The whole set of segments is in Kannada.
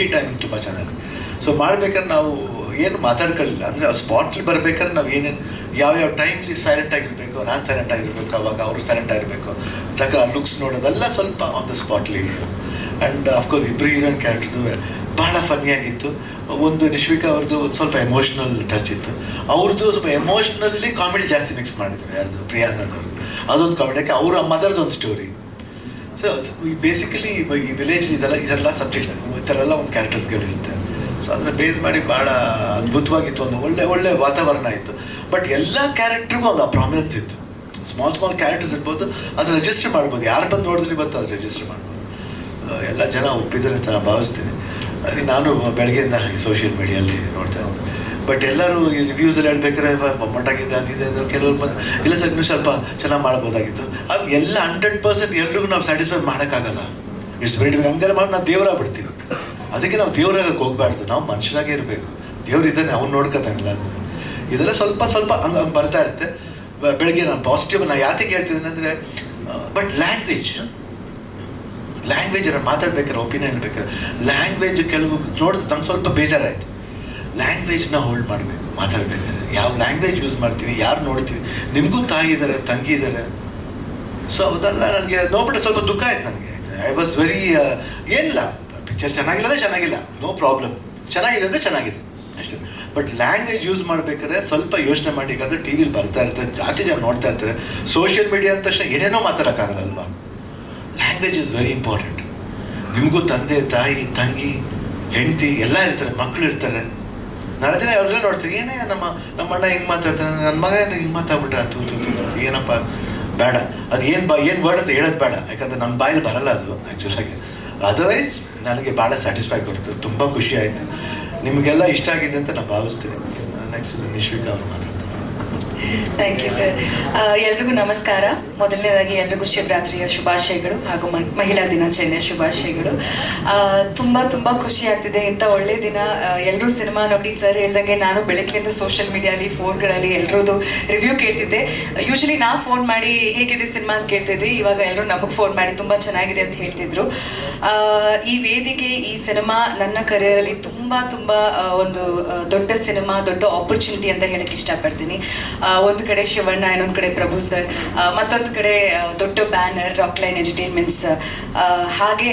ಕಾಮಿಡಿ ಟೈಮಿಂಗ್ ತುಂಬ ಚೆನ್ನಾಗಿ. ಸೊ ಮಾಡ್ಬೇಕಾದ್ರೆ ನಾವು ಏನು ಮಾತಾಡ್ಕೊಳ್ಳಿಲ್ಲ. ಅಂದರೆ ಆ ಸ್ಪಾಟ್ಲಿ ಬರ್ಬೇಕಾದ್ರೆ ನಾವು ಏನೇನು ಯಾವ ಯಾವ ಟೈಮ್ಲಿ ಸೈಲೆಂಟ್ ಆಗಿರಬೇಕು, ನಾನು ಸೈಲೆಂಟ್ ಆಗಿರಬೇಕು, ಅವಾಗ ಅವರು ಸೈಲೆಂಟ್ ಆಗಿರಬೇಕು. ಆ ಲುಕ್ಸ್ ನೋಡೋದೆಲ್ಲ ಸ್ವಲ್ಪ ಆನ್ ದ ಸ್ಪಾಟ್ಲಿ ಆ್ಯಂಡ್ ಅಫ್ಕೋರ್ಸ್ ಇಬ್ಬರು ಹೀರೋಯಿನ್ ಕ್ಯಾರೆಕ್ಟರ್ದು ಭಾಳ ಫನ್ನಿಯಾಗಿತ್ತು ಒಂದು ನಿಶ್ವಿಕಾ ಅವ್ರದ್ದು ಒಂದು ಸ್ವಲ್ಪ ಎಮೋಷ್ನಲ್ ಟಚ್ ಇತ್ತು. ಅವ್ರದ್ದು ಸ್ವಲ್ಪ ಎಮೋಷ್ನಲ್ಲಿ ಕಾಮಿಡಿ ಜಾಸ್ತಿ ಮಿಕ್ಸ್ ಮಾಡಿದ್ರು ಯಾರ್ದು ಪ್ರಿಯಾಂಕದವ್ರದ್ದು ಅದೊಂದು ಕಾಮಿಡಿಯಾಕೆ ಅವರ ಮದರ್ದು ಒಂದು ಸ್ಟೋರಿ ಸೊ ಬೇಸಿಕಲಿ ಈ ವಿಲೇಜ್ ಇದೆಲ್ಲ ಇದೆಲ್ಲ ಸಬ್ಜೆಕ್ಟ್ಸ್ ಈ ಥರ ಎಲ್ಲ ಒಂದು ಕ್ಯಾರೆಕ್ಟರ್ಸ್ಗಳಿರುತ್ತೆ ಸೊ ಅದನ್ನ ಬೇಸ್ ಮಾಡಿ ಭಾಳ ಅದ್ಭುತವಾಗಿತ್ತು ಒಂದು ಒಳ್ಳೆ ಒಳ್ಳೆ ವಾತಾವರಣ ಇತ್ತು. ಬಟ್ ಎಲ್ಲ ಕ್ಯಾರೆಕ್ಟ್ರಿಗೂ ಒಂದು ಪ್ರಾಮಿನೆನ್ಸ್ ಇತ್ತು. ಸ್ಮಾಲ್ ಸ್ಮಾಲ್ ಕ್ಯಾರೆಕ್ಟರ್ಸ್ ಇರ್ಬೋದು, ಅದನ್ನ ರಿಜಿಸ್ಟರ್ ಮಾಡ್ಬೋದು. ಯಾರು ಬಂದು ನೋಡಿದ್ರೆ ಇವತ್ತು ಅದು ರಿಜಿಸ್ಟರ್ ಮಾಡ್ಬೋದು. ಎಲ್ಲ ಜನ ಒಪ್ಪಿದ್ದಾರೆ ಅಂತ ನಾನು ಭಾವಿಸ್ತೀನಿ. ಅದಕ್ಕೆ ನಾನು ಬೆಳಗ್ಗೆಯಿಂದ ಸೋಷಿಯಲ್ ಮೀಡಿಯಲ್ಲಿ ನೋಡ್ತಾ ಬಟ್ ಎಲ್ಲರೂ ರಿವ್ಯೂಸ್ ಎಲ್ಲ ಹೇಳ್ಬೇಕಾದ್ರೆ ಮೊಮ್ಮಟ್ಟಾಗಿದೆ ಅದಿದೆ, ಅದು ಕೆಲವ್ರು ಬಂದು ಇಲ್ಲ ಸರ್, ನೀವು ಸ್ವಲ್ಪ ಚೆನ್ನಾಗಿ ಮಾಡ್ಬೋದಾಗಿತ್ತು. ಅದು ಎಲ್ಲ ಹಂಡ್ರೆಡ್ ಪರ್ಸೆಂಟ್ ಎಲ್ರಿಗೂ ನಾವು ಸ್ಯಾಟಿಸ್ಫೈ ಮಾಡೋಕ್ಕಾಗಲ್ಲ. ಇಟ್ಸ್ ವೆರಿ ಹಂಗೆಲ್ಲ ಮಾಡಿ ನಾವು ದೇವರ ಬಿಡ್ತೀವಿ ಅದಕ್ಕೆ ನಾವು ದೇವರಾಗಕ್ಕೆ ಹೋಗ್ಬಾರ್ದು. ನಾವು ಮನುಷ್ಯರಾಗೇ ಇರಬೇಕು. ದೇವ್ರು ಇದ್ದಾನೆ ಅವ್ನು ನೋಡ್ಕೊತಾನಲ್ಲ ಅದನ್ನ ಇದೆಲ್ಲ ಸ್ವಲ್ಪ ಸ್ವಲ್ಪ ಹಂಗೆ ಹಂಗೆ ಬರ್ತಾ ಇರುತ್ತೆ. ಬೆಳಗ್ಗೆ ನಾನು ಪಾಸಿಟಿವ್ ನಾನು ಯಾತಕ್ಕೆ ಹೇಳ್ತಿದ್ದೀನಿ ಅಂದರೆ ಬಟ್ ಲ್ಯಾಂಗ್ವೇಜ್ ಲ್ಯಾಂಗ್ವೇಜ್ ಮಾತಾಡ್ಬೇಕಾರೆ ಒಪಿನಿಯನ್ ಬೇಕಾದ್ರೆ ಲ್ಯಾಂಗ್ವೇಜ್ ಕೆಲವು ನೋಡಿದ್ರೆ ನಂಗೆ ಸ್ವಲ್ಪ ಬೇಜಾರಾಯಿತು. ಲ್ಯಾಂಗ್ವೇಜ್ನ ಹೋಲ್ಡ್ ಮಾಡಬೇಕು, ಮಾತಾಡ್ಬೇಕಾದ್ರೆ. ಯಾವ ಲ್ಯಾಂಗ್ವೇಜ್ ಯೂಸ್ ಮಾಡ್ತೀವಿ ಯಾರು ನೋಡ್ತೀವಿ ನಿಮಗೂ ತಾಯಿ ಇದ್ದಾರೆ ತಂಗಿ ಇದ್ದಾರೆ ಸೊ ಅದೆಲ್ಲ ನನಗೆ ನೋಡ್ಬಿಟ್ಟು ಸ್ವಲ್ಪ ದುಃಖ ಆಯ್ತು ನನಗೆ. ಐ ವಾಸ್ ವೆರಿ ಏನಿಲ್ಲ. ಪಿಕ್ಚರ್ ಚೆನ್ನಾಗಿಲ್ಲದೆ ಚೆನ್ನಾಗಿಲ್ಲ. ನೋ ಪ್ರಾಬ್ಲಮ್ ಚೆನ್ನಾಗಿದೆ ಅಂದರೆ ಚೆನ್ನಾಗಿದೆ. ಅಷ್ಟೇ. ಬಟ್ ಲ್ಯಾಂಗ್ವೇಜ್ ಯೂಸ್ ಮಾಡಬೇಕಾದ್ರೆ ಸ್ವಲ್ಪ ಯೋಚನೆ ಮಾಡಿ. ಯಾಕಂದರೆ ಟಿ ವಿಲಿ ಬರ್ತಾ ಇರ್ತಾರೆ, ಜಾಸ್ತಿ ಜನ ನೋಡ್ತಾ ಇರ್ತಾರೆ. ಸೋಷಿಯಲ್ ಮೀಡಿಯಾ ಅಂದ ತಕ್ಷಣ ಏನೇನೋ ಮಾತಾಡೋಕ್ಕಾಗಲ್ಲ ಅಲ್ವಾ ಲ್ಯಾಂಗ್ವೇಜ್ ಇಸ್ ವೆರಿ ಇಂಪಾರ್ಟೆಂಟ್ ನಿಮಗೂ ತಂದೆ, ತಾಯಿ, ತಂಗಿ, ಹೆಂಡತಿ, ಎಲ್ಲ ಇರ್ತಾರೆ ಮಕ್ಕಳು ಇರ್ತಾರೆ. ನಾಳೆ ದಿನ ಅವ್ರೆಲ್ಲ ನೋಡ್ತೀವಿ ಏನೇ ನಮ್ಮ ನಮ್ಮ ಅಣ್ಣ ಹಿಂಗೆ ಮಾತಾಡ್ತಾನೆ, ನನ್ನ ಮಗ ಏನು ಹಿಂಗೆ ಮಾತಾಡ್ಬಿಟ್ಟ, ತೂ ಏನಪ್ಪ, ಬೇಡ. ಅದು ಏನು ಬಾ, ಏನು ವರ್ಡ್ ಅಂತ ಹೇಳೋದು ಬೇಡ. ಯಾಕಂದ್ರೆ ನನ್ನ ಬಾಯಲ್ಲಿ ಬರಲ್ಲ ಅದು ಆ್ಯಕ್ಚುಲಾಗಿ ಅದರ್ವೈಸ್ ನನಗೆ ಭಾಳ ಸ್ಯಾಟಿಸ್ಫೈ ಕೊಡ್ತು, ತುಂಬ ಖುಷಿ ಆಯಿತು. ನಿಮಗೆಲ್ಲ ಇಷ್ಟ ಆಗಿದೆ ಅಂತ ನಾನು ಭಾವಿಸ್ತೀನಿ. ನೆಕ್ಸ್ಟ್ ನಿಶ್ವಿಕಾ ಅವರು ಮಾತಾಡ್ತಾರೆ ಥ್ಯಾಂಕ್ ಯು ಸರ್ ಎಲ್ರಿಗೂ ನಮಸ್ಕಾರ. ಮೊದಲನೇದಾಗಿ ಎಲ್ರಿಗೂ ಶಿವರಾತ್ರಿಯ ಶುಭಾಶಯಗಳು ಹಾಗೂ ಮಹಿಳಾ ದಿನಾಚರಣೆಯ ಶುಭಾಶಯಗಳು. ತುಂಬಾ ತುಂಬಾ ಖುಷಿ ಆಗ್ತಿದೆ. ಇಂಥ ಒಳ್ಳೆ ದಿನ ಎಲ್ಲರೂ ಸಿನಿಮಾ ನೋಡಿ ಸರ್ ಹೇಳ್ದಂಗೆ ನಾನು ಬೆಳಗ್ಗೆಯಿಂದ ಸೋಷಿಯಲ್ ಮೀಡಿಯಾಲಿ ಫೋನ್ಗಳಲ್ಲಿ ಎಲ್ರದು ರಿವ್ಯೂ ಕೇಳ್ತಿದ್ದೆ. ಯೂಶಲಿ ನಾ ಫೋನ್ ಮಾಡಿ ಹೇಗಿದೆ ಸಿನಿಮಾ ಅಂತ ಕೇಳ್ತಿದ್ವಿ. ಇವಾಗ ಎಲ್ಲರೂ ನಮಗೆ ಫೋನ್ ಮಾಡಿ ತುಂಬಾ ಚೆನ್ನಾಗಿದೆ ಅಂತ ಹೇಳ್ತಿದ್ರು. ಈ ವೇದಿಕೆ ಈ ಸಿನಿಮಾ ನನ್ನ ಕರಿಯರಲ್ಲಿ ತುಂಬಾ ತುಂಬಾ ಒಂದು ದೊಡ್ಡ ಸಿನಿಮಾ ದೊಡ್ಡ ಆಪರ್ಚುನಿಟಿ ಅಂತ ಹೇಳಕ್ ಇಷ್ಟಪಡ್ತೀನಿ. ಒಂದು ಕಡೆ ಶಿವಣ್ಣ ಇನ್ನೊಂದು ಕಡೆ ಪ್ರಭು ಸರ್. ಆ, ಮತ್ತೊಂದು ಕಡೆ ದೊಡ್ಡ ಬ್ಯಾನರ್, ರಾಕ್ ಲೈನ್ ಎಂಟರ್ಟೈನ್ಮೆಂಟ್ಸ್ ಹಾಗೆ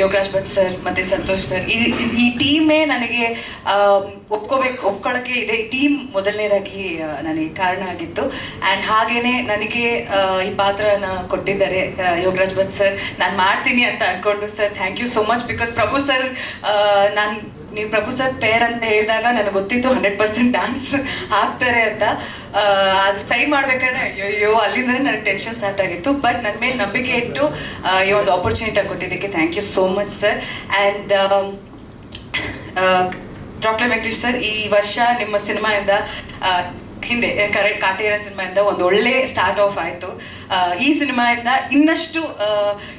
ಯೋಗರಾಜ್ ಭಟ್ ಸರ್ ಮತ್ತೆ ಸಂತೋಷ್ ಸರ್, ಈ ಈ ಟೀಮೇ ನನಗೆ ಒಪ್ಕೋಬೇಕು ಒಪ್ಕೊಳ್ಳೋಕ್ಕೆ ಇದೆ. ಟೀಮ್ ಮೊದಲನೇದಾಗಿ ನನಗೆ ಕಾರಣ ಆಗಿತ್ತು. ಆ್ಯಂಡ್ ಹಾಗೇನೆ ನನಗೆ ಈ ಪಾತ್ರನ ಕೊಟ್ಟಿದ್ದಾರೆ ಯೋಗರಾಜ್ ಭಟ್ ಸರ್. ನಾನು ಮಾಡ್ತೀನಿ ಅಂತ ಅನ್ಕೊಂಡು sir. Thank you so much because Prabhu sir ನಾನು ನೀವು ಪ್ರಭು ಸರ್ ಪೇರ್ ಅಂತ ಹೇಳಿದಾಗ ನನಗೆ ಗೊತ್ತಿತ್ತು ಹಂಡ್ರೆಡ್ ಪರ್ಸೆಂಟ್ ಡ್ಯಾನ್ಸ್ ಹಾಕ್ತಾರೆ ಅಂತ. ಅದು ಸೈ ಮಾಡ್ಬೇಕಾದ್ರೆ ಅಯ್ಯೋ ಅಲ್ಲಿಂದ ನನಗೆ ಟೆನ್ಷನ್ ಸ್ಟಾರ್ಟ್ ಆಗಿತ್ತು. ಬಟ್ ನನ್ನ ಮೇಲೆ ನಂಬಿಕೆ ಇಟ್ಟು ಈ ಒಂದು ಆಪರ್ಚುನಿಟಿ ಕೊಟ್ಟಿದ್ದಕ್ಕೆ thank you so much sir and doctor Venkatesh sir ಈ ವರ್ಷ ನಿಮ್ಮ ಸಿನಿಮಾಯಿಂದ ಹಿಂದೆ ಕರೆಕ್ಟ್ ಕಾಟೇರ ಸಿನಿಮಾಯಿಂದ ಒಂದು ಒಳ್ಳೆ ಸ್ಟಾರ್ಟ್ ಆಫ್ ಆಯಿತು. ಈ ಸಿನಿಮಾಯಿಂದ ಇನ್ನಷ್ಟು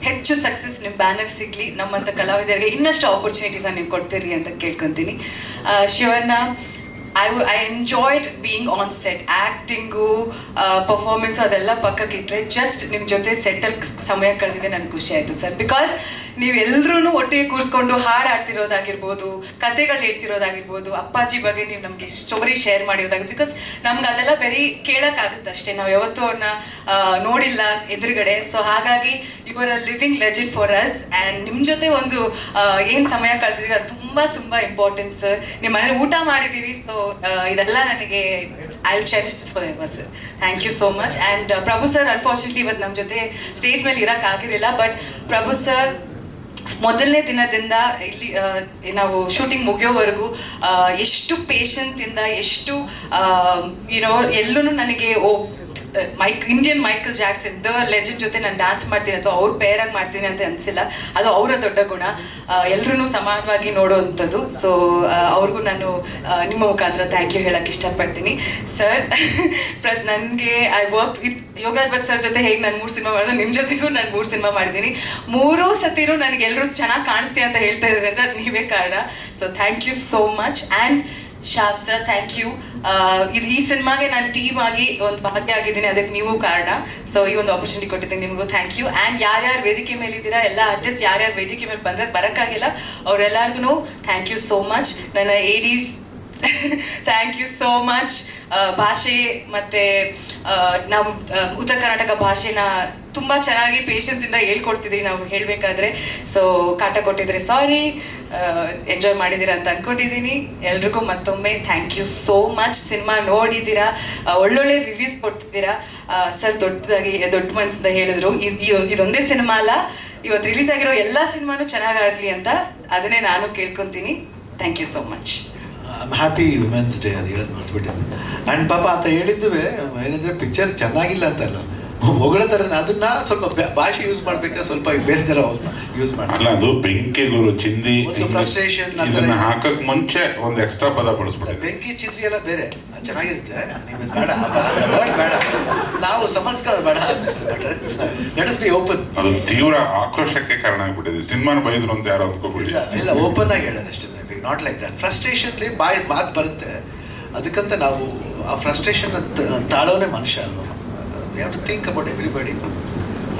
ಹೆಚ್ಚು ಸಕ್ಸಸ್ ನಿಮ್ಮ ಬ್ಯಾನರ್ ಸಿಗಲಿ ನಮ್ಮಂಥ ಕಲಾವಿದರಿಗೆ ಇನ್ನಷ್ಟು ಆಪರ್ಚುನಿಟೀಸನ್ನು ನೀವು ಕೊಡ್ತೀರಿ ಅಂತ ಕೇಳ್ಕೊತೀನಿ. Shivanna I I enjoyed being on set acting performance ಅದೆಲ್ಲ ಪಕ್ಕಕ್ಕೆ ಇಟ್ಟರೆ ಜಸ್ಟ್ ನಿಮ್ಮ ಜೊತೆ ಸೆಟಲ್ ಸಮಯ ಕಳೆದಿದೆ ನನಗೆ ಖುಷಿ ಆಯಿತು ಸರ್. ಬಿಕಾಸ್ ನೀವೆಲ್ಲರೂ ಒಟ್ಟಿಗೆ ಕೂರಿಸ್ಕೊಂಡು ಹಾಡು ಆಡ್ತಿರೋದಾಗಿರ್ಬೋದು ಕತೆಗಳು ಹೇಳ್ತಿರೋದಾಗಿರ್ಬೋದು, ಅಪ್ಪಾಜಿ ಬಗ್ಗೆ ನೀವು ನಮಗೆ ಸ್ಟೋರಿ ಶೇರ್ ಮಾಡಿರೋದಾಗಿ ಬಿಕಾಸ್ ನಮ್ಗೆ ಅದೆಲ್ಲ ಬರೀ ಕೇಳೋಕ್ಕಾಗುತ್ತೆ ಅಷ್ಟೇ. ನಾವು ಯಾವತ್ತೂ ಅವ್ರನ್ನ ನೋಡಿಲ್ಲ ಎದುರುಗಡೆ. ಸೊ ಹಾಗಾಗಿ ಇವರ living legend for us and ನಿಮ್ಮ ಜೊತೆ ಒಂದು ಏನು ಸಮಯ ಕಳೆದಿದ್ದೀವಿ ಅದು ತುಂಬ ತುಂಬ ಇಂಪಾರ್ಟೆಂಟ್ ಸರ್ ನಿಮ್ಮ ಮನೇಲಿ ಊಟ ಮಾಡಿದ್ದೀವಿ ಸೊ ಇದೆಲ್ಲ ನನಗೆ I cherish this forever sir thank you so much and Prabhu sir unfortunately ಇವತ್ತು ನಮ್ಮ ಜೊತೆ ಸ್ಟೇಜ್ ಮೇಲೆ ಇರೋಕ್ಕಾಗಿರಲಿಲ್ಲ ಬಟ್ ಪ್ರಭು ಸರ್ ಮೊದಲನೇ ದಿನದಿಂದ ಇಲ್ಲಿ ನಾವು ಶೂಟಿಂಗ್ ಮುಗಿಯೋವರೆಗೂ ಎಷ್ಟು ಪೇಷಂಟಿಂದ ಎಷ್ಟು ಯುನೋ ಎಲ್ಲೂ ನನಗೆ ಓ Mike Indian Michael Jackson the legend ಜೊತೆ ನಾನು ಡ್ಯಾನ್ಸ್ ಮಾಡ್ತೀನಿ ಅಥವಾ ಅವ್ರ ಪೇರಾಗಿ ಮಾಡ್ತೀನಿ ಅಂತ ಅನ್ಸಿಲ್ಲ. ಅದು ಅವರ ದೊಡ್ಡ ಗುಣ. ಎಲ್ಲರೂ ಸಮಾನವಾಗಿ ನೋಡುವಂಥದ್ದು. ಸೊ ಅವ್ರಿಗೂ ನಾನು ನಿಮ್ಮ ಮುಖಾಂತರ ಥ್ಯಾಂಕ್ ಯು ಹೇಳಕ್ಕೆ ಇಷ್ಟಪಡ್ತೀನಿ. ಸರ್ ಪ್ರ, ನನಗೆ I work with Yogaraj Bhat sir ಜೊತೆ ಹೇಗೆ ನಾನು ಮೂರು ಸಿನಿಮಾ ಮಾಡಿದ್ರೆ ನಿಮ್ಮ ಜೊತೆಗೂ ನಾನು ಮೂರು ಸಿನಿಮಾ ಮಾಡಿದ್ದೀನಿ. ಮೂರೂ ಸತಿನೂ ನನಗೆಲ್ಲರೂ ಚೆನ್ನಾಗಿ ಕಾಣಿಸ್ತೀವಿ ಅಂತ ಹೇಳ್ತಾ ಇದ್ದಾರೆ ಅಂದರೆ ಅದು ನೀವೇ ಕಾರಣ. So thank you so much and Shab sir thank you ಇದು ಈ ಸಿನಿಮಾಗೆ ನಾನು ಟೀಮ್ ಆಗಿ ಒಂದು ಭಾಗ್ಯ ಆಗಿದ್ದೀನಿ, ಅದಕ್ಕೆ ನೀವು ಕಾರಣ. ಸೊ ಈ ಒಂದು ಆಪರ್ಚುನಿಟಿ ಕೊಟ್ಟಿದ್ದೀನಿ ನಿಮಗೂ ಥ್ಯಾಂಕ್ ಯು ಆ್ಯಂಡ್ ಯಾರ್ಯಾರು ವೇದಿಕೆ ಮೇಲೆ ಇದ್ದೀರಾ ಎಲ್ಲ ಆರ್ಟಿಸ್ಟ್ ಯಾರ್ಯಾರು ವೇದಿಕೆ ಮೇಲೆ ಬಂದ್ರೆ ಬರೋಕ್ಕಾಗಿಲ್ಲ ಅವರೆಲ್ಲರಿಗೂ ಥ್ಯಾಂಕ್ ಯು ಸೋ ಮಚ್ ನನ್ನ ADs thank you so much ಭಾಷೆ ಮತ್ತೆ ನಮ್ಮ ಉತ್ತರ ಕರ್ನಾಟಕ ಭಾಷೆನ ತುಂಬ ಚೆನ್ನಾಗಿ ಪೇಷನ್ಸಿಂದ ಹೇಳ್ಕೊಡ್ತಿದ್ವಿ ನಾವು ಹೇಳಬೇಕಾದ್ರೆ. ಸೊ ಕಾಟ ಕೊಟ್ಟಿದ್ರೆ ಸಾರಿ ಎಂಜಾಯ್ ಮಾಡಿದ್ದೀರಾ ಅಂತ ಅನ್ಕೊಂಡಿದ್ದೀನಿ ಎಲ್ರಿಗೂ ಮತ್ತೊಮ್ಮೆ thank you so much cinema ನೋಡಿದ್ದೀರಾ ಒಳ್ಳೊಳ್ಳೆ ರಿವ್ಯೂಸ್ ಕೊಡ್ತಿದ್ದೀರಾ ಸರ್ ದೊಡ್ಡದಾಗಿ ದೊಡ್ಡ ಮನಸ್ಸಿಂದ ಹೇಳಿದ್ರು. ಇದ್- ಇದ್- ಇದೊಂದೇ ಸಿನಿಮಾ ಅಲ್ಲ. ಇವತ್ತು ರಿಲೀಸ್ ಆಗಿರೋ ಎಲ್ಲ ಸಿನಿಮಾನು ಚೆನ್ನಾಗಾಗಲಿ ಅಂತ ಅದನ್ನೇ ನಾನು ಕೇಳ್ಕೊತೀನಿ. Thank you so much happy women's day ಅದು ಹೇಳೋದು ಮರ್ತುಬಿಟ್ಟಿದ್ದೆ. ಆ್ಯಂಡ್ ಪಾಪ ಆತ ಹೇಳಿದ್ವಿ ಏನಂದರೆ ಪಿಕ್ಚರ್ ಚೆನ್ನಾಗಿಲ್ಲ ಅಂತಲ್ಲ. ಹೊಗಳ ಥರ ಅದನ್ನ ಸ್ವಲ್ಪ ಭಾಷೆ ಯೂಸ್ ಮಾಡ್ಬೇಕಾದ್ರೆ ಸ್ವಲ್ಪ ಬೇರೆ ಥರ ಯೂಸ್ ಮಾಡಲ್ಲ ಮಾಡಿ ಅದು ಬೆಂಕಿ ಗುರು ಚಿಂದಿ ಫ್ರಸ್ಟ್ರೇಷನ್ ಇದೆ. ಹಾಕಕ್ ಮುಂಚೆ ಒಂದು ಎಕ್ಸ್ಟ್ರಾ ಪದ ಬಳಸ್ಬಿಟ್ಟು ಬೆಂಕಿ ಚಿಂದಿ ಎಲ್ಲ ಬೇರೆ. ಚೆನ್ನಾಗಿರುತ್ತೆ. ನೀವು ಬೇಡ ವರ್ಡ್ ಬೇಡ ನಾವು ಸಮರ್ಸ್ಕೊಳ್ಳೋದು ಬೇಡ ನಡೆಸ್ ಬಿ ಓಪನ್ ಅದು ತೀವ್ರ ಆಕ್ರೋಶಕ್ಕೆ ಕಾರಣ ಆಗ್ಬಿಟ್ಟಿದೆ. ಸಿನಿಮಾನ ಬೈದ್ರು ಅಂತ ಯಾರು ಅಂದ್ಕೋಬಿಡಿ. ಇಲ್ಲ ಇಲ್ಲ ಓಪನ್ ಆಗಿ ಹೇಳೋದು ಅಷ್ಟೇ. ನಾಟ್ ಲೈಕ್ ದಟ್ ಫ್ರಸ್ಟ್ರೇಷನ್ಲಿ ಬಾಯಿ ಮಾತು ಬರುತ್ತೆ. ಅದಕ್ಕಂತ ನಾವು ಆ ಫ್ರಸ್ಟ್ರೇಷನ್ ತಾಳೋನೇ ಮನುಷ್ಯ ಅಲ್ವಾ? ಯಾವ ಟು ಥಿಂಕ್ ಅಬೌಟ್ ಎವ್ರಿಬಡಿ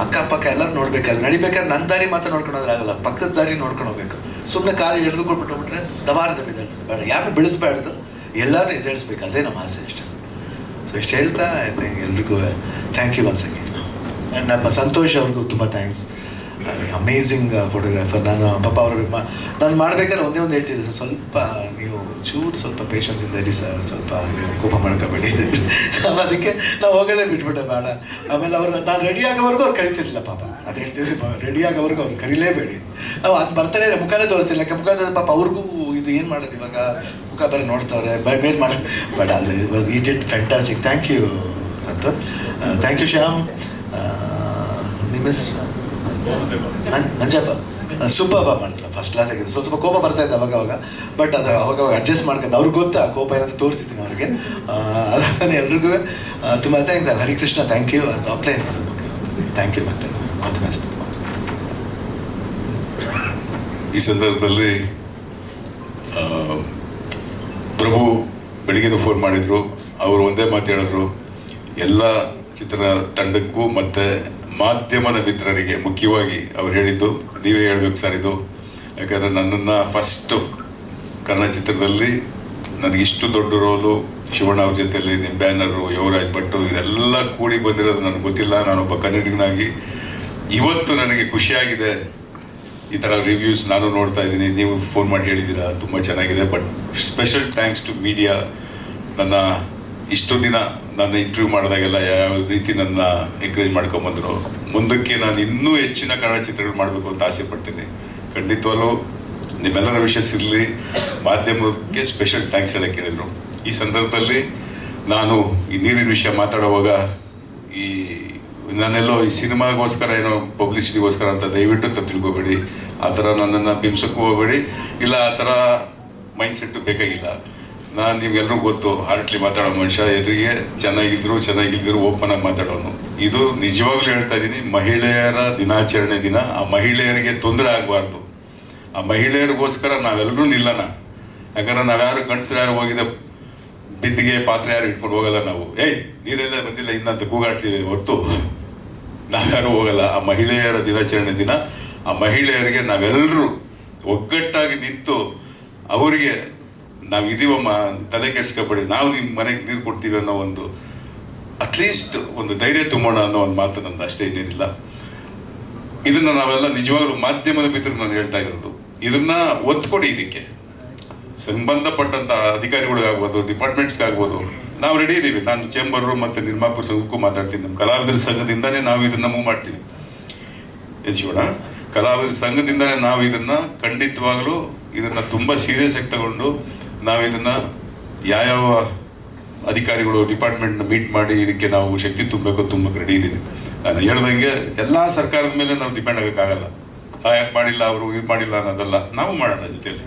ಅಕ್ಕಪಕ್ಕ ಎಲ್ಲರೂ ನೋಡ್ಬೇಕಲ್ಲ ನಡಿಬೇಕಾದ್ರೆ ನನ್ನ ದಾರಿ ಮಾತ್ರ ನೋಡ್ಕೊಳೋದ್ರೆ ಆಗಲ್ಲ. ಪಕ್ಕದ ದಾರಿ ನೋಡ್ಕೊಂಡು ಹೋಗ್ಬೇಕು. ಸುಮ್ಮನೆ ಕಾಲು ಎಳೆದು ಕೊಟ್ಬಿಟ್ಬಿಟ್ರೆ ದಬಾರದ ಬಿದ್ದಾಡ್ತಾರೆ ಬೇಡ ಯಾರು ಬೆಳೆಸ್ಬಾರ್ದು ಎಲ್ಲರೂ ಎದ್ದೇಳಿಸ್ಬೇಕು ಅದೇ ನಮ್ಮ ಆಸೆ ಇಷ್ಟ ಸೊ ಇಷ್ಟು ಹೇಳ್ತಾ ಎಲ್ರಿಗೂ thank you once again and ನಮ್ಮ ಸಂತೋಷ್ ಅವ್ರಿಗೂ ತುಂಬ ಥ್ಯಾಂಕ್ಸ್ ಅಮೇಝಿಂಗ್ ಫೋಟೋಗ್ರಾಫರ್ ನಾನು ಪಾಪ ಅವರು ನಾನು ಮಾಡ್ಬೇಕಾದ್ರೆ ಒಂದೇ ಒಂದು ಹೇಳ್ತಿದ್ದೆ ಸರ್ ಸ್ವಲ್ಪ ನೀವು ಚೂರು ಸ್ವಲ್ಪ ಪೇಷನ್ಸ್ ಇಂದ ಇರಿ ಸರ್ ಸ್ವಲ್ಪ ನೀವು ಕೋಪ ಮಾಡ್ಕೋಬೇಡಿ. ಅದಕ್ಕೆ ನಾವು ಹೋಗೋದೇ ಬಿಟ್ಬಿಟ್ಟೆ ಬೇಡ. ಆಮೇಲೆ ಅವ್ರು ನಾನು ರೆಡಿ ಆಗೋವರೆಗೂ ಅವ್ರು ಕರಿತಿರ್ಲಿಲ್ಲ ಪಾಪ. ಅದು ಹೇಳ್ತಿದ್ರಿ ರೆಡಿ ಆಗೋವರೆಗೂ ಅವ್ರು ಕರೀಲೇಬೇಡಿ. ನಾವು ಅದು ಬರ್ತಾರೆ ಮುಖಾನೇ ತೋರಿಸಿಲ್ಲ. ಮುಖ ಪಾಪ ಅವ್ರಿಗೂ ಇದು ಏನು ಮಾಡೋದು ಇವಾಗ? ಮುಖ ಬರೀ ನೋಡ್ತಾವ್ರೆ. ಬೈ ಬೇರೆ ಮಾಡಿ ಬಟ್ ಆದರೆ was eat it fantastic thank you ಅಂತ ಥ್ಯಾಂಕ್ ಯು ಶ್ಯಾಮ್. ಆ, ನಿಮ್ಮ ಹೆಸರು? ನಂಜಪ್ಪ ಸೂಪರ್ ಮಾಡಿದ್ರು ಫಸ್ಟ್ ಕ್ಲಾಸ್ ಆಗಿದೆ ಸ್ವಲ್ಪ ಕೋಪ ಬರ್ತಾ ಇತ್ತು ಅವಾಗ ಅವಾಗ ಬಟ್ ಅದು ಅವಾಗ ಅವಾಗ ಅಡ್ಜಸ್ಟ್ ಮಾಡ್ಕೊಂಡು ಅವ್ರಿಗೆ ಗೊತ್ತಾ, ಕೋಪ ಏನಂತ ತೋರಿಸಿದ್ದೀನಿ ಅವ್ರಿಗೆ. ಅದನ್ನು ಎಲ್ರಿಗೂ ತುಂಬ thanks Harikrishna thank you ಅಪ್ಲೈನ್ thank you all the best ಈ ಸಂದರ್ಭದಲ್ಲಿ ಪ್ರಭು ಬೆಳಿಗ್ಗೆ ಫೋನ್ ಮಾಡಿದರು. ಅವರು ಒಂದೇ ಮಾತು ಹೇಳಿದ್ರು. ಎಲ್ಲ ಚಿತ್ರ ತಂಡಕ್ಕೂ ಮತ್ತು ಮಾಧ್ಯಮದ ಮಿತ್ರರಿಗೆ ಮುಖ್ಯವಾಗಿ ಅವ್ರು ಹೇಳಿದ್ದು, ನೀವೇ ಹೇಳ್ಬೇಕು ಸರ್ ಇದು. ಯಾಕಂದರೆ ನನ್ನನ್ನು ಫಸ್ಟು ಕನ್ನಡ ಚಿತ್ರದಲ್ಲಿ ನನಗಿಷ್ಟು ದೊಡ್ಡ ರೋಲು ಶಿವಣ್ಣ ಅವ್ರ ಜೊತೆಯಲ್ಲಿ ನಿಮ್ಮ ಬ್ಯಾನರು ಯುವರಾಜ್ ಭಟ್ಟು ಇದೆಲ್ಲ ಕೂಡಿ ಬಂದಿರೋದು ನನಗೆ ಗೊತ್ತಿಲ್ಲ. ನಾನೊಬ್ಬ ಕನ್ನಡಿಗನಾಗಿ ಇವತ್ತು ನನಗೆ ಖುಷಿಯಾಗಿದೆ. ಈ ಥರ ರಿವ್ಯೂಸ್ ನಾನು ನೋಡ್ತಾ ಇದ್ದೀನಿ. ನೀವು ಫೋನ್ ಮಾಡಿ ಹೇಳಿದ್ದೀರಾ, ತುಂಬ ಚೆನ್ನಾಗಿದೆ. But special thanks to media ನನ್ನ ಇಷ್ಟು ದಿನ ನನ್ನ ಇಂಟರ್ವ್ಯೂ ಮಾಡಿದಾಗೆಲ್ಲ ಯಾವ ರೀತಿ ನನ್ನ ಎಂಕರೇಜ್ ಮಾಡ್ಕೊಂಬಂದರು. ಮುಂದಕ್ಕೆ ನಾನು ಇನ್ನೂ ಹೆಚ್ಚಿನ ಕನ್ನಡ ಚಿತ್ರಗಳು ಮಾಡಬೇಕು ಅಂತ ಆಸೆ ಪಡ್ತೀನಿ. ಖಂಡಿತವಾಗ್ಲೂ ನಿಮ್ಮೆಲ್ಲರ ವಿಷಸ್ ಇರಲಿ ಮಾಧ್ಯಮಕ್ಕೆ ಸ್ಪೆಷಲ್ ಥ್ಯಾಂಕ್ಸ್ ಹೇಳಕ್ಕೆ ಹೇಳಿದ್ರು ಈ ಸಂದರ್ಭದಲ್ಲಿ ನಾನು ಈ ನೀರಿನ ವಿಷಯ ಮಾತಾಡುವಾಗ ಈ ನಾನೆಲ್ಲೋ ಈ ಸಿನಿಮಾಗೋಸ್ಕರ ಏನೋ ಪಬ್ಲಿಸಿಟಿಗೋಸ್ಕರ ಅಂತ ದಯವಿಟ್ಟು ತಪ್ಪು ತಿಳ್ಕೋಬೇಡಿ. ಆ ಥರ ನನ್ನನ್ನು ಬಿಂಸಕ್ಕೂ ಹೋಗಬೇಡಿ. ಇಲ್ಲ ಆ ಥರ ಮೈಂಡ್ ಸೆಟ್ಟು ಬೇಕಾಗಿಲ್ಲ. ನಾನು ನಿಮ್ಗೆಲ್ಲರೂ ಗೊತ್ತು, ಹಾರ್ಟ್ಲಿ ಮಾತಾಡೋ ಮನುಷ್ಯ ಎದುರಿಗೆ ಚೆನ್ನಾಗಿದ್ರು ಚೆನ್ನಾಗಿಲ್ದಿರು ಓಪನ್ ಆಗಿ ಮಾತಾಡೋನು. ಇದು ನಿಜವಾಗ್ಲೂ ಹೇಳ್ತಾ ಇದ್ದೀನಿ ಮಹಿಳೆಯರ ದಿನಾಚರಣೆ ದಿನ, ಆ ಮಹಿಳೆಯರಿಗೆ ತೊಂದರೆ ಆಗಬಾರ್ದು. ಆ ಮಹಿಳೆಯರಿಗೋಸ್ಕರ ನಾವೆಲ್ಲರೂ ನಿಲ್ಲೋಣ. ಯಾಕಂದ್ರೆ ನಾವ್ಯಾರು ಗಂಡಸರು ಯಾರು ಹೋಗಿದೆ ಬಿದ್ದಿಗೆ ಪಾತ್ರೆ ಯಾರು ಇಟ್ಕೊಂಡು ಹೋಗಲ್ಲ ನಾವು. ಏಯ್, ನೀರೆಲ್ಲ ಬಂದಿಲ್ಲ ಇನ್ನಂತ ಕೂಗಾಡ್ತೀವಿ ಹೊರತು. ನಾವ್ಯಾರು ಹೋಗಲ್ಲ. ಆ ಮಹಿಳೆಯರ ದಿನಾಚರಣೆ ದಿನ, ಆ ಮಹಿಳೆಯರಿಗೆ ನಾವೆಲ್ಲರೂ ಒಗ್ಗಟ್ಟಾಗಿ ನಿಂತು, ಅವರಿಗೆ ನಾವು ಇದೀವಮ್ಮ ತಲೆ ಕೆಡ್ಸ್ಕೊಬೇಡಿ, ನಾವು ನಿಮ್ಮ ಮನೆಗೆ ನೀರು ಕೊಡ್ತೀವಿ ಅನ್ನೋ ಒಂದು ಅಟ್ಲೀಸ್ಟ್ ಒಂದು ಧೈರ್ಯ ತುಂಬೋಣ ಅನ್ನೋ ಒಂದು ಮಾತು ನಂದು ಅಷ್ಟೇ ಇನ್ನೇನಿಲ್ಲ. ಇದನ್ನ ನಾವೆಲ್ಲ ನಿಜವಾಗ್ಲೂ ಮಾಧ್ಯಮದ ಮಿತ್ರರು ನಾನು ಹೇಳ್ತಾ ಇರೋದು. ಇದನ್ನ ಒತ್ತು ಕೊಡಿ ಇದಕ್ಕೆ. ಸಂಬಂಧಪಟ್ಟಂತ ಅಧಿಕಾರಿಗಳಿಗಾಗ್ಬೋದು, ಡಿಪಾರ್ಟ್ಮೆಂಟ್ಸ್ಗಾಗ್ಬೋದು, ನಾವು ರೆಡಿ ಇದ್ದೀವಿ ನಾನು ಚೇಂಬರು ಮತ್ತು ನಿರ್ಮಾಪಕ ಸಂಘಕ್ಕೂ ಮಾತಾಡ್ತೀನಿ. ನಮ್ಮ ಕಲಾವಿದರ ಸಂಘದಿಂದನೇ ನಾವು ಇದನ್ನ ಮೂವ್ ಮಾಡ್ತೀವಿ. ಯಜೋಣ ಕಲಾವಿದರ ಸಂಘದಿಂದನೇ ನಾವು ಇದನ್ನ ಖಂಡಿತವಾಗಲೂ ಇದನ್ನ ತುಂಬಾ ಸೀರಿಯಸ್ ಆಗಿ ತಗೊಂಡು ನಾವು ಇದನ್ನ ಯಾವ್ಯಾವ ಅಧಿಕಾರಿಗಳು ಡಿಪಾರ್ಟ್ಮೆಂಟ್ನ ಮೀಟ್ ಮಾಡಿ ಇದಕ್ಕೆ ನಾವು ಶಕ್ತಿ ತುಂಬಬೇಕು ತುಂಬಕ್ಕೆ ರೆಡಿ ಇದ್ದೀವಿ. ನಾನು ಹೇಳ್ದಂಗೆ ಎಲ್ಲ ಸರ್ಕಾರದ ಮೇಲೆ ನಾವು ಡಿಪೆಂಡ್ ಆಗೋಕ್ಕಾಗಲ್ಲ. ಯಾಕೆ ಮಾಡಿಲ್ಲ, ಅವರು ಇದು ಮಾಡಿಲ್ಲ ಅನ್ನೋದಲ್ಲ ನಾವು ಮಾಡೋಣ ಜೊತೆಯಲ್ಲಿ.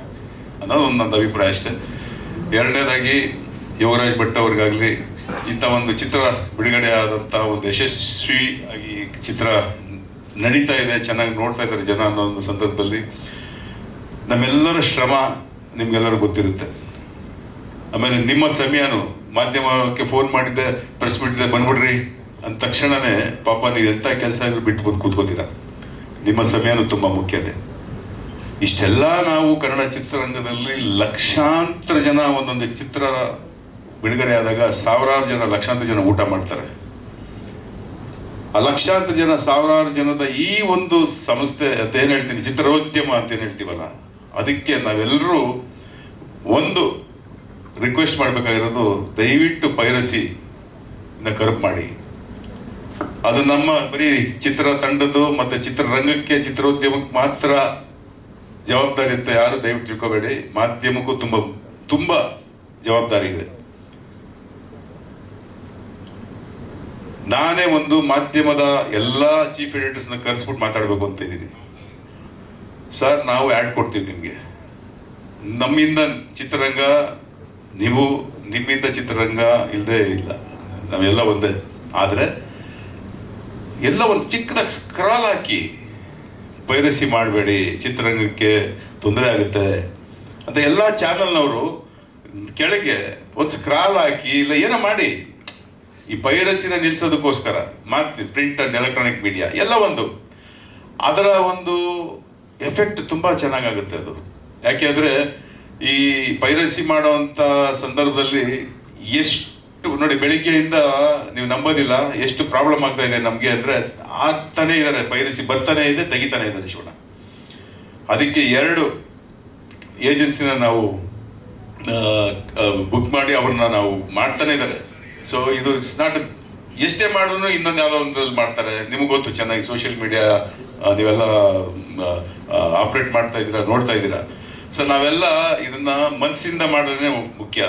ಅನ್ನೋದು ಒಂದು ನನ್ನ ಅಭಿಪ್ರಾಯ ಅಷ್ಟೆ. ಎರಡನೇದಾಗಿ ಯುವರಾಜ್ ಭಟ್ ಅವ್ರಿಗಾಗಲಿ ಇಂಥ ಒಂದು ಚಿತ್ರ ಬಿಡುಗಡೆ ಆದಂಥ ಒಂದು ಯಶಸ್ವಿ ಆಗಿ ಚಿತ್ರ ನಡೀತಾ ಇದೆ, ಚೆನ್ನಾಗಿ ನೋಡ್ತಾ ಇದ್ದಾರೆ ಜನ ಅನ್ನೋ ಒಂದು ಸಂದರ್ಭದಲ್ಲಿ ನಮ್ಮೆಲ್ಲರ ಶ್ರಮ ನಿಮ್ಗೆಲ್ಲರೂ ಗೊತ್ತಿರುತ್ತೆ. ಆಮೇಲೆ ನಿಮ್ಮ ಸಮಯನು ಮಾಧ್ಯಮಕ್ಕೆ ಫೋನ್ ಮಾಡಿದ್ದೆ ಪ್ರೆಸ್ ಮೀಟ್ ಬಂದ್ಬಿಡ್ರಿ ಅಂದ ತಕ್ಷಣವೇ ಪಾಪ ನೀವು ಎಂಥ ಕೆಲಸ ಆದರೂ ಬಿಟ್ಟು ಬಂದು ಕೂತ್ಕೋತೀರ? ನಿಮ್ಮ ಸಮಯನೂ ತುಂಬ ಮುಖ್ಯನೇ. ಇಷ್ಟೆಲ್ಲ ನಾವು ಕನ್ನಡ ಚಿತ್ರರಂಗದಲ್ಲಿ ಲಕ್ಷಾಂತರ ಜನ ಒಂದೊಂದು ಚಿತ್ರ ಬಿಡುಗಡೆ ಆದಾಗ ಸಾವಿರಾರು ಜನ, ಲಕ್ಷಾಂತರ ಜನ ಊಟ ಮಾಡ್ತಾರೆ. ಆ ಲಕ್ಷಾಂತರ ಜನ, ಸಾವಿರಾರು ಜನದ ಈ ಒಂದು ಸಂಸ್ಥೆ ಅಂತ ಏನು ಹೇಳ್ತೀನಿ, ಚಿತ್ರೋದ್ಯಮ ಅಂತ ಏನು ಹೇಳ್ತೀವಲ್ಲ, ಅದಕ್ಕೆ ನಾವೆಲ್ಲರೂ ಒಂದು ರಿಕ್ವೆಸ್ಟ್ ಮಾಡಬೇಕಾಗಿರೋದು ದಯವಿಟ್ಟು ಪೈರಸಿ ಕರಪ್ ಮಾಡಿ. ಅದು ನಮ್ಮ ಬರೀ ಚಿತ್ರ ತಂಡದ್ದು ಮತ್ತೆ ಚಿತ್ರರಂಗಕ್ಕೆ ಚಿತ್ರೋದ್ಯಮಕ್ಕೆ ಮಾತ್ರ ಜವಾಬ್ದಾರಿ ಅಂತ ಯಾರು ದಯವಿಟ್ಟು ತಿಳ್ಕೋಬೇಡಿ. ಮಾಧ್ಯಮಕ್ಕೂ ತುಂಬ ತುಂಬ ಜವಾಬ್ದಾರಿ ಇದೆ. ನಾನೇ ಒಂದು ಮಾಧ್ಯಮದ ಎಲ್ಲ ಚೀಫ್ ಎಡಿಟರ್ಸ್ನ ಕರೆಸ್ಬಿಟ್ಟು ಮಾತಾಡಬೇಕು ಅಂತ ಇದ್ದೀನಿ. ಸರ್ ನಾವು ಆ್ಯಡ್ ಕೊಡ್ತೀವಿ ನಿಮಗೆ. ನಮ್ಮಿಂದ ಚಿತ್ರರಂಗ ನೀವು ನಿಮ್ಮಿಂದ ಚಿತ್ರರಂಗ ಇಲ್ಲದೆ ಇಲ್ಲ. ನಾವೆಲ್ಲ ಒಂದೇ. ಆದರೆ ಎಲ್ಲ ಒಂದು ಚಿಕ್ಕದಾಗಿ ಸ್ಕ್ರಾಲ್ ಹಾಕಿ ಪೈರಸಿ ಮಾಡಬೇಡಿ, ಚಿತ್ರರಂಗಕ್ಕೆ ತೊಂದರೆ ಆಗುತ್ತೆ ಅಂತ ಎಲ್ಲ ಚಾನಲ್ನವರು ಕೆಳಗೆ ಒಂದು ಸ್ಕ್ರಾಲ್ ಹಾಕಿ ಇಲ್ಲ, ಏನೋ ಮಾಡಿ. ಈ ಪೈರಸಿನ ನಿಲ್ಲಿಸೋದಕ್ಕೋಸ್ಕರ ಮಾತು ಪ್ರಿಂಟ್ ಅಂಡ್ ಎಲೆಕ್ಟ್ರಾನಿಕ್ ಮೀಡಿಯಾ ಎಲ್ಲ ಒಂದು. ಅದರ ಒಂದು ಎಫೆಕ್ಟ್ ತುಂಬ ಚೆನ್ನಾಗಾಗುತ್ತೆ ಅದು. ಯಾಕೆ ಅಂದರೆ ಈ ಪೈರಸಿ ಮಾಡುವಂಥ ಸಂದರ್ಭದಲ್ಲಿ ಎಷ್ಟು, ನೋಡಿ, ಬೆಳಿಗ್ಗೆಯಿಂದ ನೀವು ನಂಬೋದಿಲ್ಲ, ಎಷ್ಟು ಪ್ರಾಬ್ಲಮ್ ಆಗ್ತಾ ಇದೆ ನಮಗೆ ಅಂದರೆ ಆಗ್ತಾನೆ ಇದ್ದಾರೆ, ಪೈರಸಿ ಬರ್ತಾನೆ ಇದೆ, ತೆಗಿತಾನೆ ಇದ್ದಾರೆ ಶಿವಣ್ಣ. ಅದಕ್ಕೆ ಎರಡು ಏಜೆನ್ಸಿನ ನಾವು ಬುಕ್ ಮಾಡಿ ಅವ್ರನ್ನ ನಾವು ಮಾಡ್ತಾನೆ ಇದ್ದಾರೆ. ಸೊ ಇದು ಇಟ್ಸ್ ನಾಟ್ ಎಷ್ಟೇ ಮಾಡಿದ್ರು ಇನ್ನೊಂದು ಯಾವುದೋ ಒಂದ್ರಲ್ಲಿ ಮಾಡ್ತಾರೆ. ನಿಮ್ಗೆ ಗೊತ್ತು, ಚೆನ್ನಾಗಿ ಸೋಷಿಯಲ್ ಮೀಡಿಯಾ ನೀವೆಲ್ಲ ಆಪ್ರೇಟ್ ಮಾಡ್ತಾ ಇದ್ದೀರಾ, ನೋಡ್ತಾ ಇದ್ದೀರಾ. ಸೊ ನಾವೆಲ್ಲ ಇದನ್ನ ಮನಸ್ಸಿಂದ ಮಾಡಿದ್ರೆ ಮುಖ್ಯ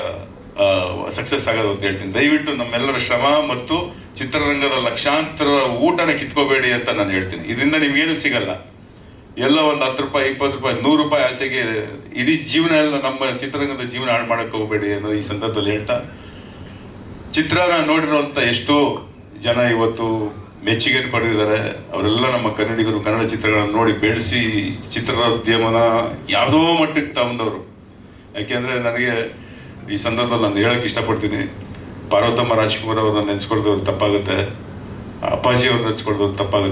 ಸಕ್ಸಸ್ ಆಗೋದು ಅಂತ ಹೇಳ್ತೀನಿ. ದಯವಿಟ್ಟು ನಮ್ಮೆಲ್ಲರ ಶ್ರಮ ಮತ್ತು ಚಿತ್ರರಂಗದ ಲಕ್ಷಾಂತರ ಊಟನ ಕಿತ್ಕೋಬೇಡಿ ಅಂತ ನಾನು ಹೇಳ್ತೀನಿ. ಇದರಿಂದ ನಿಮ್ಗೇನು ಸಿಗಲ್ಲ. ಎಲ್ಲ ಒಂದು ಹತ್ತು ರೂಪಾಯಿ, ಇಪ್ಪತ್ತು ರೂಪಾಯಿ, ನೂರು ರೂಪಾಯಿ ಆಸೆಗೆ ಇಡೀ ಜೀವನ ಎಲ್ಲ ನಮ್ಮ ಚಿತ್ರರಂಗದ ಜೀವನ ಹಾಳು ಮಾಡಕ್ಕೆ ಹೋಗಬೇಡಿ ಅನ್ನೋ ಈ ಸಂದರ್ಭದಲ್ಲಿ ಹೇಳ್ತಾ, ಚಿತ್ರನ ನೋಡಿರುವಂಥ ಎಷ್ಟೋ ಜನ ಇವತ್ತು ಮೆಚ್ಚುಗೆ ಪಡೆದಿದ್ದಾರೆ. ಅವರೆಲ್ಲ ನಮ್ಮ ಕನ್ನಡಿಗರು ಕನ್ನಡ ಚಿತ್ರಗಳನ್ನು ನೋಡಿ ಬೆಳೆಸಿ ಚಿತ್ರೋದ್ಯಮನ ಯಾವುದೋ ಮಟ್ಟಕ್ಕೆ ತಗೊಂಡವರು. ಯಾಕೆಂದರೆ ನನಗೆ ಈ ಸಂದರ್ಭದಲ್ಲಿ ನಾನು ಹೇಳೋಕ್ಕೆ ಇಷ್ಟಪಡ್ತೀನಿ. ಪಾರ್ವತಮ್ಮ ರಾಜ್ಕುಮಾರ್ ಅವ್ರನ್ನ ನೆನೆಸ್ಕೊಳ್ದವ್ರು ತಪ್ಪಾಗುತ್ತೆ. ಅಪ್ಪಾಜಿ ಅವ್ರನ್ನ ನೆನೆಸ್ಕೊಳ್ದವ್ರು ತಪ್ಪಾಗುತ್ತೆ.